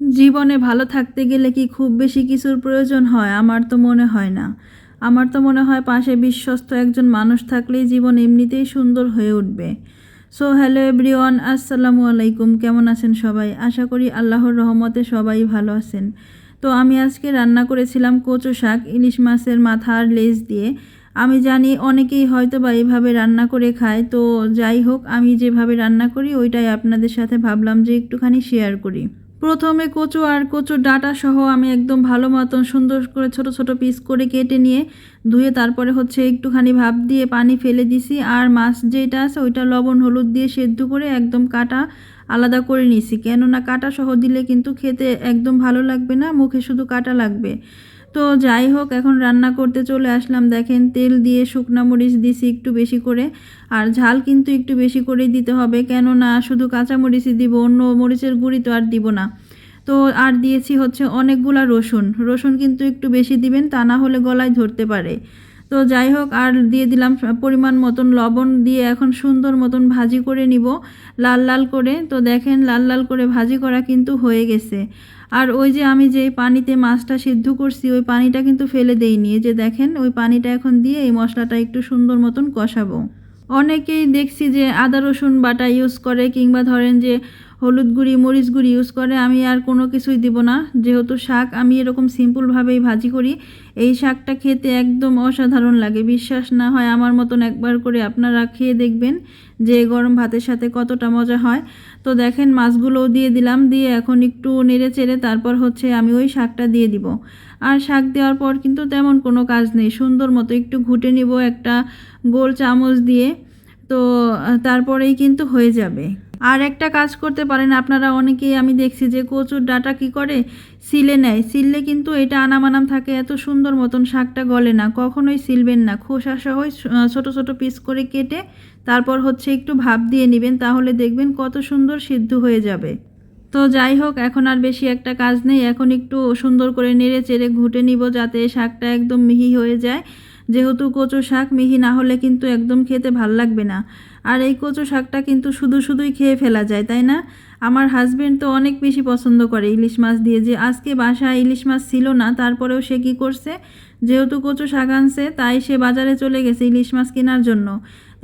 জীবনে ভালো থাকতে গেলে কি খুব বেশি কিছুর প্রয়োজন হয়? আমার তো মনে হয় না। আমার তো মনে হয় পাশে বিশ্বস্ত একজন মানুষ থাকলেই জীবন এমনিতেই সুন্দর হয়ে উঠবে। সো, হ্যালো এভরিওয়ান, আসসালামু আলাইকুম। কেমন আছেন সবাই? আশা করি আল্লাহর রহমতে সবাই ভালো আছেন। তো, আমি আজকে রান্না করেছিলাম কচু শাক, ইলিশ মাছের মাথা আর লেজ দিয়ে। আমি জানি অনেকেই হয়তো বা এইভাবে রান্না করে খায়। তো, যাই হোক, আমি যেভাবে রান্না করি, ওইটাই আপনাদের সাথে ভাবলাম যে একটুখানি শেয়ার করি। প্রথমে কচু আর কচুর ডাটা সহ আমি একদম ভালো মতন সুন্দর করে ছোট ছোট পিস করে কেটে নিয়ে ধুয়ে তারপরে হচ্ছে একটুখানি ভাপ দিয়ে পানি ফেলে দিছি। আর মাছ যেটা আছে ওইটা লবণ, হলুদ দিয়ে সেদ্ধ করে একদম কাটা আলাদা করে নিছি। কেননা কাটা সহ দিলে কিন্তু খেতে একদম ভালো লাগবে না, মুখে শুধু কাটা লাগবে। তো যাই হোক, এখন রান্না করতে চলে আসলাম। দেখেন, তেল দিয়ে শুকনো মরিচ দিছি একটু বেশি করে, আর ঝাল কিন্তু একটু বেশি করেই দিতে হবে। কেননা শুধু কাঁচা মরিচই দিব, অন্য মরিচের গুঁড়ি তো আর দিব না। তো আর দিয়েছি হচ্ছে অনেকগুলা রসুন। রসুন কিন্তু একটু বেশি দিবেন, তা না হলে গলায় ধরতে পারে। তো যাই হোক, আর দিয়ে দিলাম পরিমাণ মতন লবণ দিয়ে এখন সুন্দর মতন ভাজি করে নিব, লাল লাল করে। তো দেখেন, লাল লাল করে ভাজি করা কিন্তু হয়ে গেছে। আর ওই যে আমি যে পানিতে মাছটা সিদ্ধ করছি, ওই পানিটা কিন্তু ফেলে দেইনি। যে দেখেন, ওই পানিটা এখন দিয়ে এই মশলাটা একটু সুন্দর মতন কষাবো। অনেকেই দেখছি যে আদা রসুন বাটা ইউজ করে, কিংবা ধরেন যে হলুদ গুঁড়ি, মরিচ গুঁড়ি ইউজ করে আমি আর কোনো কিছুই দিব না। যেহেতু শাক আমি এরকম সিম্পলভাবেই ভাজি করি, এই শাকটা খেতে একদম অসাধারণ লাগে। বিশ্বাস না হয় আমার মতন একবার করে আপনারা খেয়ে দেখবেন যে গরম ভাতের সাথে কতটা মজা হয়। তো দেখেন মাছগুলোও দিয়ে দিলাম, দিয়ে এখন একটু নেড়ে চেড়ে তারপর হচ্ছে আমি ওই শাকটা দিয়ে দিব। আর শাক দেওয়ার পর কিন্তু তেমন কোনো কাজ নেই, সুন্দর মতো একটু ঘুটে নিব একটা গোল চামচ দিয়ে, তো তারপরেই কিন্তু হয়ে যাবে। আর একটা কাজ করতে পারেন, আপনারা অনেকেই আমি দেখছি যে কচুর ডাটা কি করে? সিলে নেয়। সিললে কিন্তু এটা আনামানাম থাকে, এত সুন্দর মতন শাকটা গলে না, কখনোই সিলবেন না। খোসা সহই ছোট ছোট পিস করে কেটে তারপর হচ্ছে একটু ভাপ দিয়ে নেবেন, তাহলে দেখবেন কত সুন্দর সিদ্ধ হয়ে যাবে। তো যাই হোক, এখন আর বেশি একটা কাজ নেই, এখন একটু সুন্দর করে নেড়ে চেড়ে ঘুটে নিব যাতে শাকটা একদম মিহি হয়ে যায়। যেহেতু কচু শাক মিহি না হলে কিন্তু একদম খেতে ভালো লাগবে না। আর এই কচু শাকটা কিন্তু শুধু শুধুই খেয়ে ফেলা যায়, তাই না? আমার হাজব্যান্ড তো অনেক বেশি পছন্দ করে ইলিশ মাছ দিয়ে যে আজকে বাসায় ইলিশ মাছ ছিল না, তারপরেও সে কী করছে? যেহেতু কচু শাক আনছে, তাই সে বাজারে চলে গেছে ইলিশ মাছ কেনার জন্য।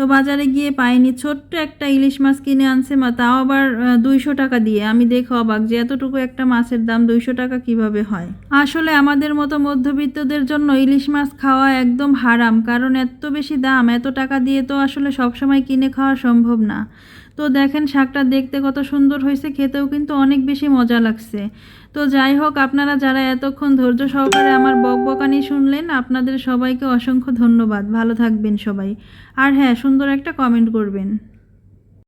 তো বাজারে গিয়ে পাইনি। ছোট্ট একটা ইলিশ মাছ কিনে আনছে মা, তাও আবার দুইশো টাকা দিয়ে। আমি দেখো অবাক যে এতটুকু একটা মাছের দাম দুইশো টাকা কীভাবে হয়? আসলে আমাদের মতো মধ্যবিত্তদের জন্য ইলিশ মাছ খাওয়া একদম হারাম, কারণ এত বেশি দাম, এত টাকা দিয়ে তো আসলে সবসময় কিনে খাওয়া সম্ভব না। তো দেখেন শাকটা দেখতে কত সুন্দর হয়েছে, খেতেও কিন্তু অনেক বেশি মজা লাগছে। তো যাই হোক, আপনারা যারা এতক্ষণ ধৈর্য সহকারে আমার বকবকানি শুনলেন, আপনাদের সবাইকে অসংখ্য ধন্যবাদ। ভালো থাকবেন সবাই। আর হ্যাঁ সুন্দর একটা কমেন্ট করবেন।